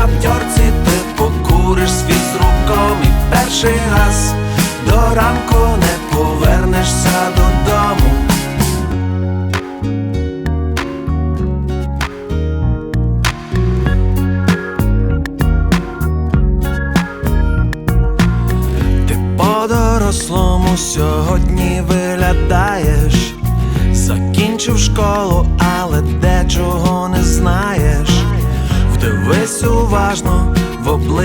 Каптьорці ти покуриш світ з руком і перший раз до ранку не повернешся додому. Ти по-дорослому сьогодні виглядаєш, закінчив школу, але дечого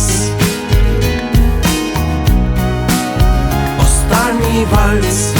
Раз. Останній вальс.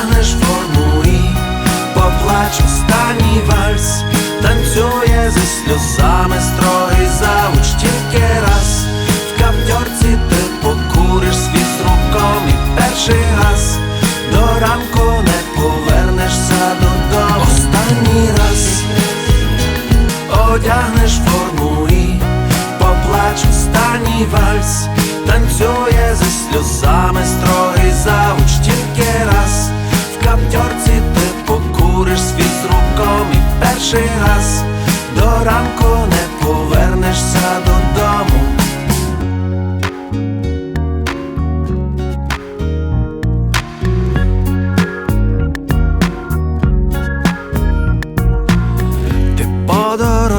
Одягнеш форму і поплач останній вальс, танцює зі сльозами строгий завуч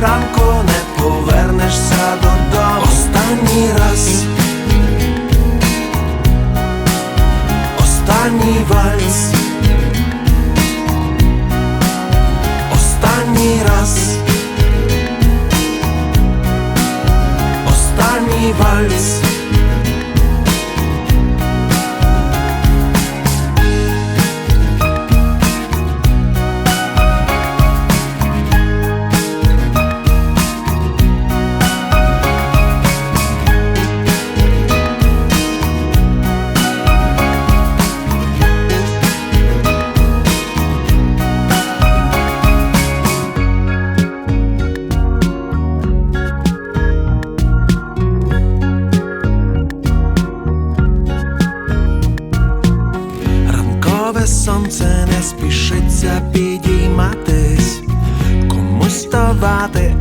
ранку не повернешся додому. Останній раз. Останній вальс. Останній раз. Останній вальс. спішиться підійматись, комусь ставати